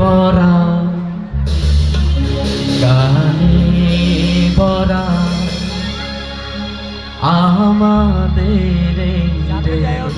ভরা গানে ভরা আমাদের এই দেশ।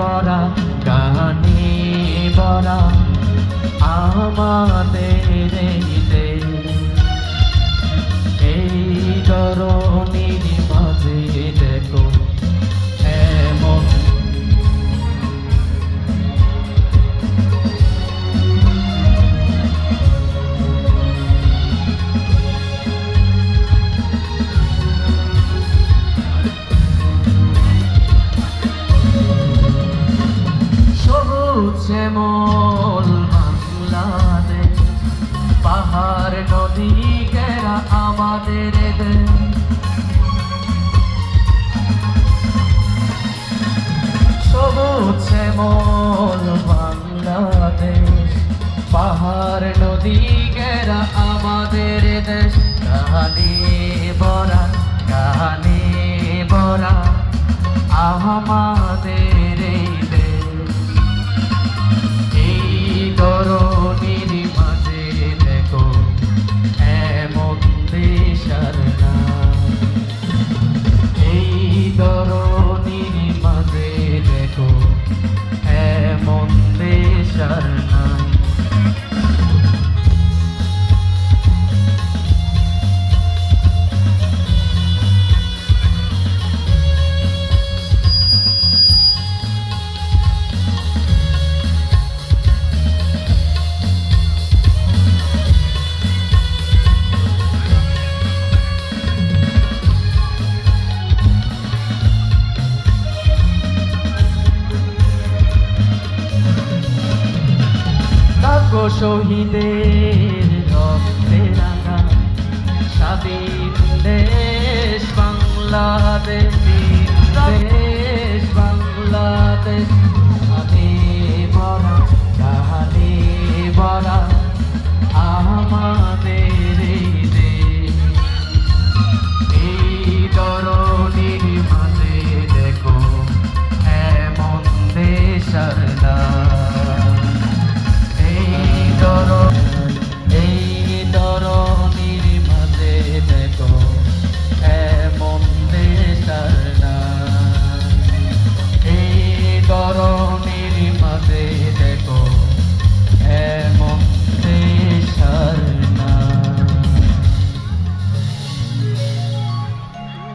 বরা গানে বরা আমাদের এই ধরনের পাহাড় নদী ঘেরা আমাদের সবুজ শ্যামল বাংলাদেশ, পাহাড় নদী ঘেরা আমাদের দেশ কাহানি বরা কাহানি বরা আমাদের দেশ শহীদের রক্তে রাঙা স্বাধীন দেশ বাংলাদেশ দেশ বাংলাদেশ কানে বরা কানে বরা আমাদের এই ধরনের মাঝে দেখো, এমন দেশ আর। এই ধরনের মাঝে দেখো এমন দেশ আর এই ধরনের মাঝে দেখো এমন